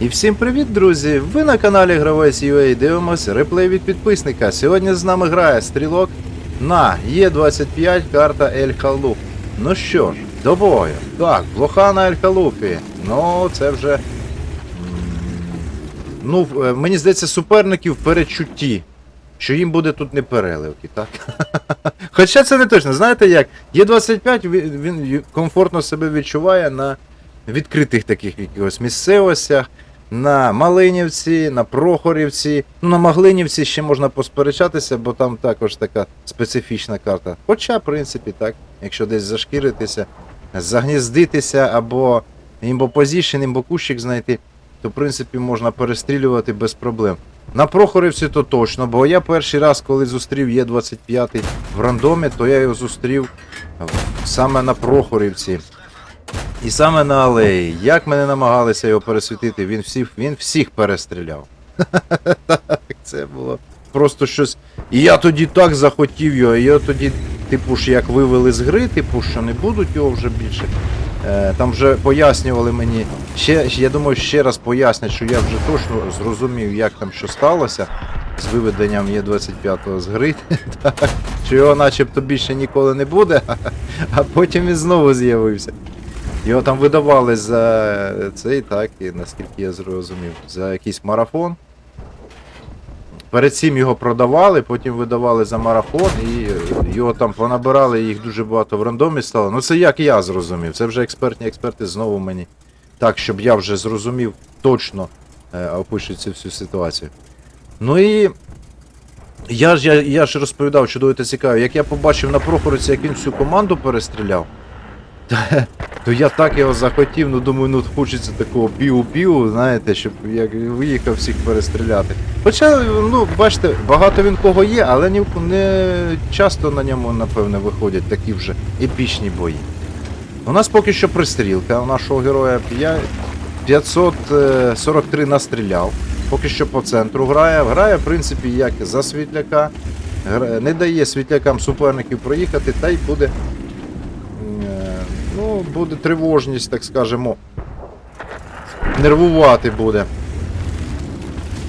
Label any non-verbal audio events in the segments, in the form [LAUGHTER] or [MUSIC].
І всім привіт, друзі! Ви на каналі Гравець UA дивимося реплей від підписника. Сьогодні з нами грає стрілок на Є25 карта Ель Халуф. Ну що ж, до бою. Так, блоха на Ель Халуфі. Ну, це вже. Ну, е, мені здається, суперників перечутті. Що їм буде тут не переливки, так? [LAUGHS] Хоча це не точно. Знаєте як? Є25 він, він комфортно себе відчуває на відкритих таких якихось місцевостях, на Малинівці, на Прохорівці. Ну, на Маглинівці ще можна посперечатися, бо там також така специфічна карта. Хоча, в принципі, так, якщо десь зашкіритися, загніздитися або імбопозішн, імбокущик знайти, то в принципі можна перестрілювати без проблем. На Прохорівці то точно, бо я перший раз, коли зустрів Є25 в рандомі, то я його зустрів саме на Прохорівці. І саме на алеї. Як мене намагалися його пересвітити, він всіх, він всіх перестріляв. Так, [LAUGHS] це було просто щось. І я тоді так захотів його, і я тоді, типу ж, як вивели з гри, типу, що не будуть його вже більше. Е, там вже пояснювали мені. Ще, я думаю, ще раз пояснять, що я вже точно зрозумів, як там що сталося з виведенням Є25 з гри. [LAUGHS] так, що його начебто більше ніколи не буде, [LAUGHS] а потім він знову з'явився. Його там видавали за цей, так, і наскільки я зрозумів, за якийсь марафон. Перед цим його продавали, потім видавали за марафон, і його там понабирали, їх дуже багато в рандомі стало. Ну це як я зрозумів. Це вже експертні експерти знову мені. Так, щоб я вже зрозумів точно е, опишуть цю всю ситуацію. Ну і. Я ж, я, я ж розповідав, чудово та цікаво, як я побачив на Прохориці, як він всю команду перестріляв. То я так його захотів, ну думаю, ну хочеться такого піу-піу, знаєте, щоб як виїхав всіх перестріляти. Хоча, ну, бачите, багато він кого є, але ні, не часто на ньому, напевне, виходять такі вже епічні бої. У нас поки що пристрілка, у нашого героя п'я- 543 настріляв. Поки що по центру грає. Грає, в принципі, як за світляка. Не дає світлякам суперників проїхати, та й буде Е, Буде тривожність, так скажемо. Нервувати буде.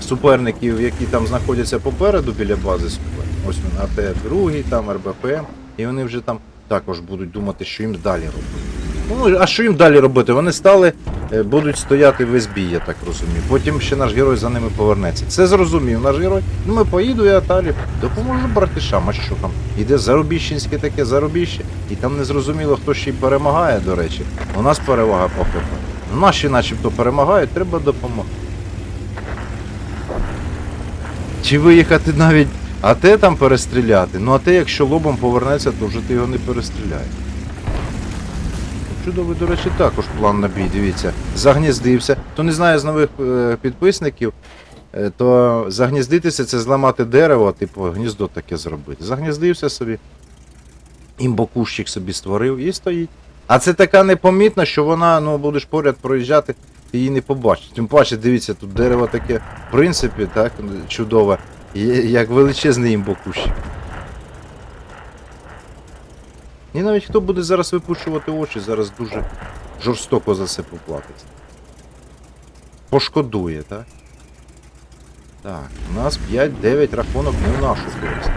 Суперників, які там знаходяться попереду біля бази суперників. Ось він АТ другий, там РБПМ. І вони вже там також будуть думати, що їм далі робити. Ну, а що їм далі робити? Вони стали, будуть стояти весь бій, я так розумію. Потім ще наш герой за ними повернеться. Це зрозумів наш герой. Ну ми поїду, я далі допоможу братишам, а що там? Іде зарубіщенське таке зарубіще, і там не зрозуміло, хто ще й перемагає, до речі. У нас перевага по Ну, Наші начебто перемагають, треба допомогти. Чи виїхати навіть АТ там перестріляти? Ну а те, якщо лобом повернеться, то вже ти його не перестріляєш. Чудовий, до речі, також план на бій, дивіться. Загніздився. Хто не знає з нових е, підписників, е, то загніздитися це зламати дерево, типу гніздо таке зробити. Загніздився собі, імбокущик собі створив і стоїть. А це така непомітна, що вона, ну, будеш поряд проїжджати, ти її не побачиш. Тим паче, дивіться, тут дерево таке, в принципі, так, чудове, як величезний імбокущик. І навіть хто буде зараз випушувати очі, зараз дуже жорстоко за це поплатиться. Пошкодує, так? Так, у нас 5-9 рахунок не в нашу користь.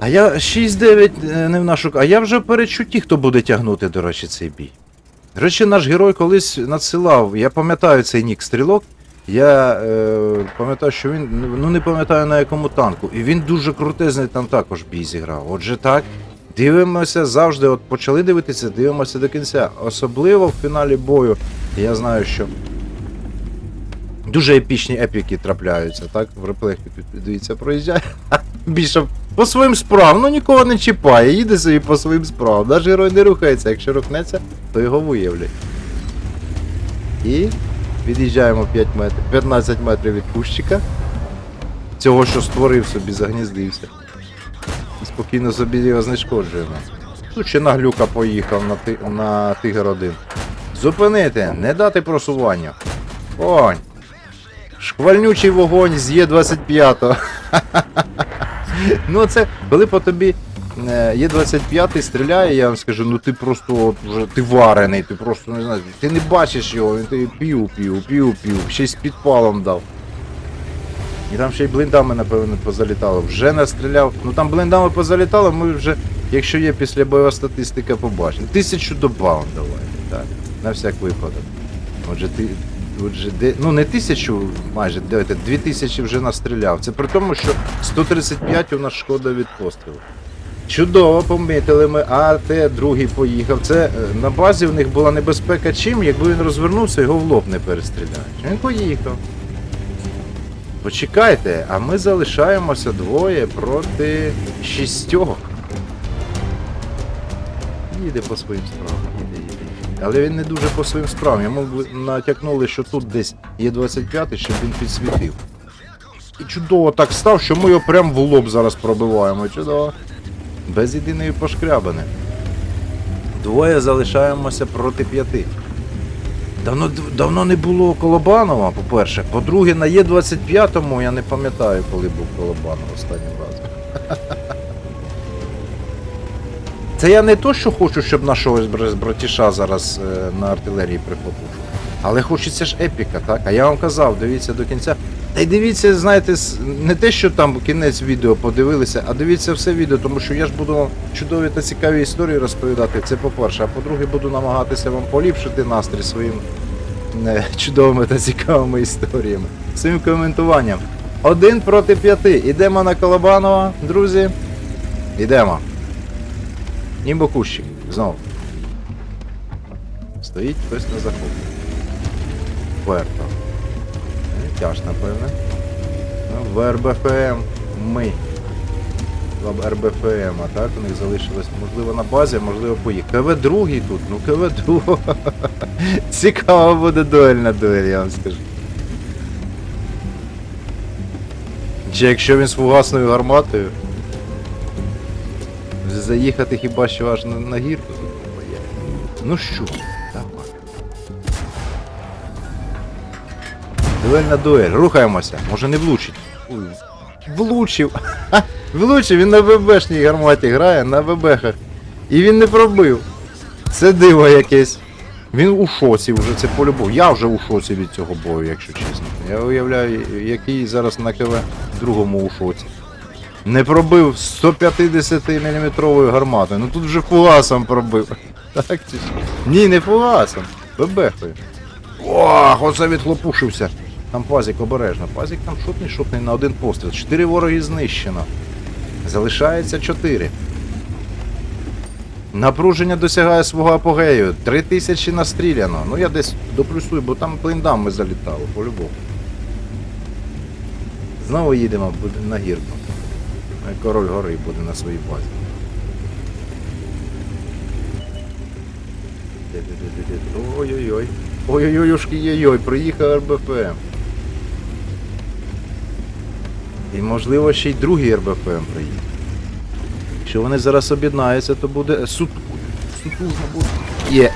А я 6-9 е, не в нашу. А я вже перечутті, хто буде тягнути, до речі, цей бій. До речі, наш герой колись надсилав. Я пам'ятаю цей нік стрілок. Я е, пам'ятаю, що він. Ну не пам'ятаю на якому танку. І він дуже крутезний там також бій зіграв. Отже так. Дивимося завжди, от почали дивитися, дивимося до кінця. Особливо в фіналі бою. Я знаю, що дуже епічні епіки трапляються, так? В реплеях дивіться, проїжджає. [LAUGHS] Більше по своїм справам, ну нікого не чіпає, їде собі по своїм справам. Наш герой не рухається, якщо рухнеться, то його виявлять. І від'їжджаємо 5 метрів, 15 метрів від кущика. Цього, що створив собі, загніздився. І спокійно його знешкоджуємо. Тут ще наглюка поїхав на, ти, на Тигр 1. Зупинити, не дати просування. Огонь. Шквальнючий вогонь з Є25. [LAUGHS] ну це коли по тобі е, Є-25 стріляє, я вам скажу, ну ти просто вже ти варений, ти просто не знаєш, ти не бачиш його, він ти пів, пів, пів, пів, ще й з підпалом дав. І там ще й блиндами, напевно, позалітало. Вже настріляв. Ну там блиндами позалітало, ми вже, якщо є після бойова статистика, побачимо. Тисячу добавим давайте, так? На всяк випадок. Отже, ти. Отже, де, ну не тисячу майже, давайте, дві тисячі вже настріляв. Це при тому, що 135 у нас шкода від пострілу. Чудово, помітили ми, а те другий поїхав. Це е, на базі в них була небезпека чим, якби він розвернувся, його в лоб не перестріляють. Він поїхав. Почекайте, а ми залишаємося двоє проти шістьох. Їде по своїм справам, їде, їде. Але він не дуже по своїм справам. Йому натякнули, що тут десь є 25, щоб він підсвітив. І чудово так став, що ми його прям в лоб зараз пробиваємо. Чудово. Без єдиної пошкрябини. Двоє залишаємося проти п'яти. Давно, давно не було Колобанова, по-перше. По-друге, на Є25 я не пам'ятаю, коли був Колобанов останнім разом. [LAUGHS] Це я не то, що хочу, щоб нашого братіша зараз е, на артилерії прихлопушив. Але хочеться ж епіка, так? А я вам казав, дивіться до кінця. Та й дивіться, знаєте, не те, що там кінець відео подивилися, а дивіться все відео, тому що я ж буду чудові та цікаві історії розповідати. Це по-перше. А по-друге, буду намагатися вам поліпшити настрій своїм е, чудовими та цікавими історіями. Своїм коментуванням. Один проти п'яти. Ідемо на Колобанова, друзі. Ідемо. Німбо кущик. Знову. Стоїть хтось на захопі. Верто. Тяж, напевне. Ну, в РБФМ ми. В РБФМ, а так у них залишилось, можливо, на базі, можливо поїхав. КВ другий тут, ну КВ другий. [LAUGHS] Цікава буде дуельна дуель, я вам скажу. Чи якщо він з фугасною гарматою. Заїхати хіба що аж на, на гірку тут. Ну що, давай. Дуельна дуель, рухаємося, може не влучить. Ой, влучив. Ха, влучив, він на ВБшній гарматі грає, на ВБхах. І він не пробив. Це диво якесь. Він у шоці вже, це по-любому. Я вже у шоці від цього бою, якщо чесно. Я уявляю, який зараз на КВ другому у шоці. Не пробив 150 мм гарматою. Ну тут вже фугасом пробив. Так чи? Ні, не фугасом. Бебехою. Ох, оце відхлопушився. Там пазик обережно. Пазик там шутний шутний на один постріл. Чотири вороги знищено. Залишається чотири. Напруження досягає свого апогею. Три тисячі настріляно. Ну я десь доплюсую, бо там блиндами залітало, по-любому. Знову їдемо буде на гірку. Король гори буде на своїй базі. Ой-ой-ой. Ой-ой-ой, ой-ой, приїхав РБФМ. І можливо ще й другий РБФМ приїде. Якщо вони зараз об'єднаються, то буде буде. Є.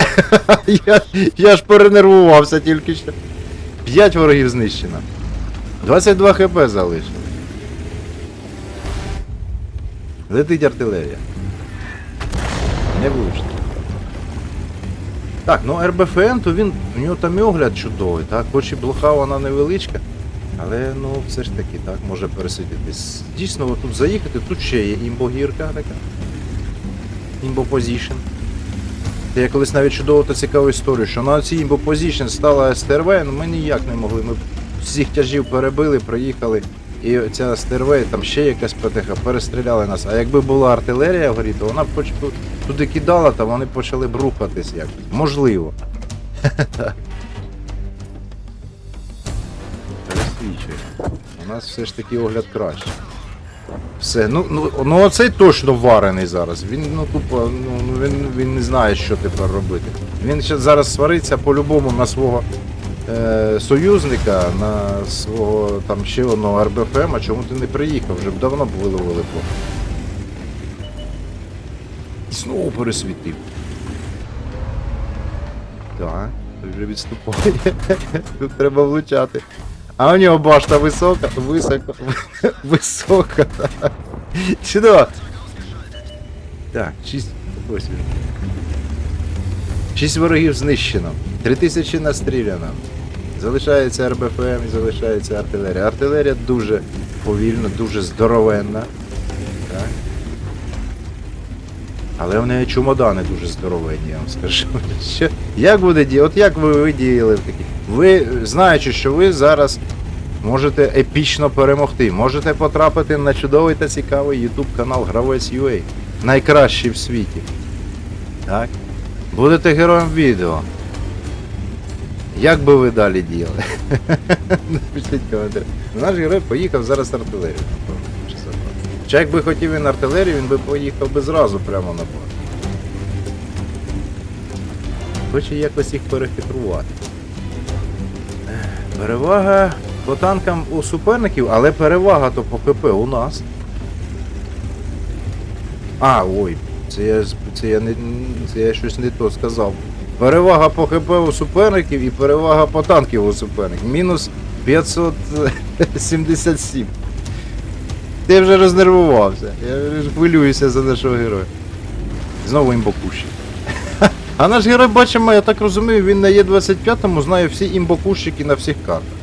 [LAUGHS] я, я ж перенервувався тільки що. П'ять ворогів знищено. 22 хп залишилось. Летить артилерія. Не влучно. Так, ну РБФМ, то він, у нього там і огляд чудовий, так, хоч і блоха вона невеличка, але ну все ж таки, так, може пересидітись. Дійсно, тут заїхати, тут ще є імбогірка така. Імбопозішн. Я колись навіть чудово та цікаву історію, що на цій імбопозішн стала СТРВ, ну ми ніяк не могли. Ми всіх тяжів перебили, приїхали. І ця стервей, там ще якась ПТХ, перестріляли нас. А якби була артилерія вгорі, то вона б туди кидала, та вони почали б рухатись якось. Можливо. [LAUGHS] Пересвічує. У нас все ж таки огляд краще. Все, ну, ну, ну оцей точно варений зараз. Він ну тупо, ну ну, він, він не знає, що тепер робити. Він ще зараз свариться по-любому на свого е, союзника, на свого там ще одного РБФМ, а чому ти не приїхав? Вже б давно б виловили по. Знову пересвітив. Так, вже відступає. [LAUGHS] Тут треба влучати. А у нього башта висока, високо, [LAUGHS] висока. так. Так, 6. Ось він. 6 ворогів знищено. 3000 настріляно. Залишається РБФМ і залишається артилерія. Артилерія дуже повільна, дуже здоровенна. Так. Але в неї чемодани дуже здоровенні, я вам скажу. [LAUGHS] Що, як буде діяти? От як ви, ви діяли в такі? Ви, знаючи, що ви зараз можете епічно перемогти, можете потрапити на чудовий та цікавий YouTube канал Гравець UA. Найкращий в світі. Так? Будете героєм відео. Як би ви далі діяли? [LAUGHS] Напишіть коментарі. Наш герой поїхав зараз артилерію. Чи якби хотів він артилерію, він би поїхав би зразу прямо на базу. Хоче якось їх перехитрувати. Перевага по танкам у суперників, але перевага то по КП у нас. А, ой, це я, це я, не, це я щось не то сказав. Перевага по ХП у суперників і перевага по танків у суперників. Мінус 577. Ти вже рознервувався. Я хвилююся за нашого героя. Знову імбокуші. А наш герой, бачимо, я так розумію, він на Є25 знає всі імбокущики на всіх картах.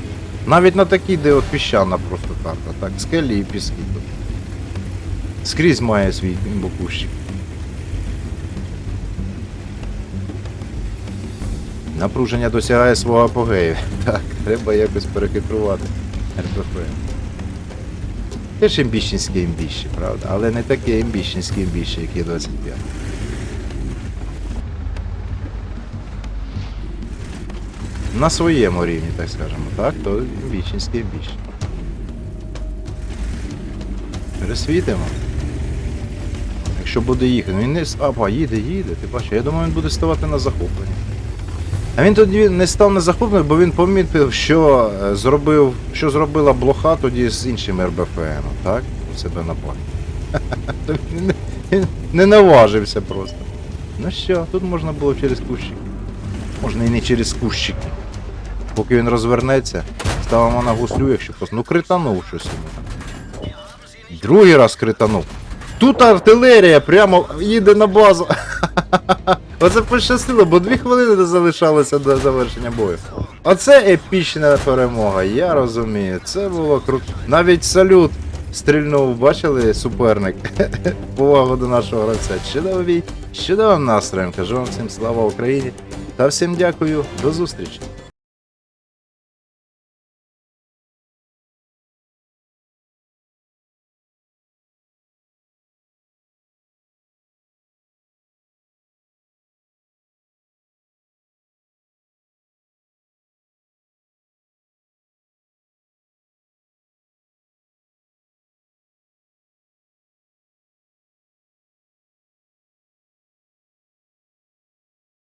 Навіть на такій, де от піщана просто карта, так, скелі і піски. Скрізь має свій імбокущик. Напруження досягає свого апогею. [LAUGHS] Так, треба якось перехитрувати РПФ. Теж імбіщенське імбіще, правда? Але не таке імбіщенське імбіще, як є 25. На своєму рівні, так скажемо, так? То імбіщенське імбіще. Пересвітимо. Якщо буде їхати, він не. Апа, їде, їде, ти бачиш, я думаю, він буде ставати на захоплення. А він тоді не став на захоплення, бо він помітив, що е, зробив, що зробила блоха тоді з іншим РБФМ, так? У себе на [LAUGHS] не- не наважився просто. Ну що, тут можна було через кущики. Можна і не через кущики. Поки він розвернеться, ставимо на гуслю, якщо просто. Ну кританув щось. Другий раз кританув. Тут артилерія прямо їде на базу. [LAUGHS] Оце пощастило, бо дві хвилини залишалося до завершення бою. Оце епічна перемога, я розумію. Це було круто. Навіть салют стрільнув, бачили суперник. [LAUGHS] Повагу до нашого гравця. Чудовий чудовим настроєм. Кажу вам всім слава Україні. Та всім дякую, до зустрічі.